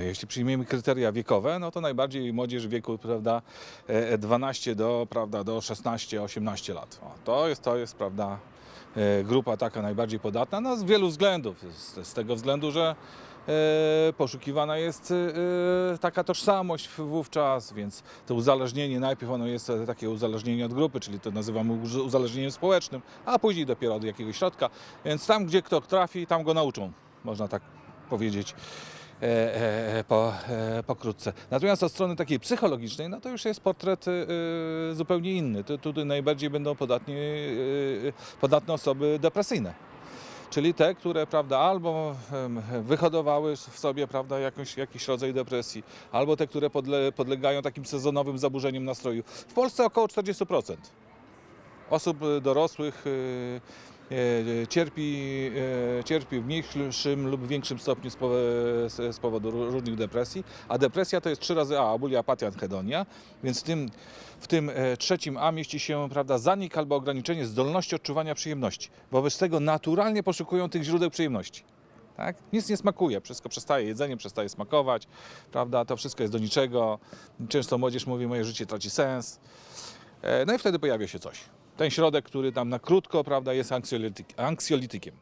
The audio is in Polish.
Jeśli przyjmiemy kryteria wiekowe, no to najbardziej młodzież w wieku prawda, e, 12 do, prawda, do 16-18 lat. O, to, jest, to jest prawda, e, grupa taka najbardziej podatna no, z wielu względów. Z, z tego względu, że e, poszukiwana jest e, taka tożsamość wówczas, więc to uzależnienie, najpierw ono jest e, takie uzależnienie od grupy, czyli to nazywamy uz- uzależnieniem społecznym, a później dopiero od jakiegoś środka. Więc tam, gdzie kto trafi, tam go nauczą, można tak powiedzieć e, e, po, e, pokrótce. Natomiast od strony takiej psychologicznej, no to już jest portret e, zupełnie inny. Tu, tutaj najbardziej będą podatni, e, podatne osoby depresyjne. Czyli te, które prawda, albo wyhodowały w sobie prawda, jakąś, jakiś rodzaj depresji, albo te, które podle, podlegają takim sezonowym zaburzeniom nastroju. W Polsce około 40% osób e, dorosłych e, e, cierpi, e, cierpi w mniejszym lub większym stopniu z powo- z z powodu ró- różnych depresji, a depresja to jest trzy razy A, abulia, apatia, anhedonia, więc w tym, w tym e, trzecim A mieści się prawda, zanik albo ograniczenie zdolności odczuwania przyjemności. Wobec tego naturalnie poszukują tych źródeł przyjemności. Tak? Nic nie smakuje, wszystko przestaje, jedzenie przestaje smakować, prawda? to wszystko jest do niczego. Często młodzież mówi, moje życie traci sens. E, No i wtedy pojawia się coś. Ten środek, który tam na krótko prawda, jest anksjolityk- anksjolitykiem.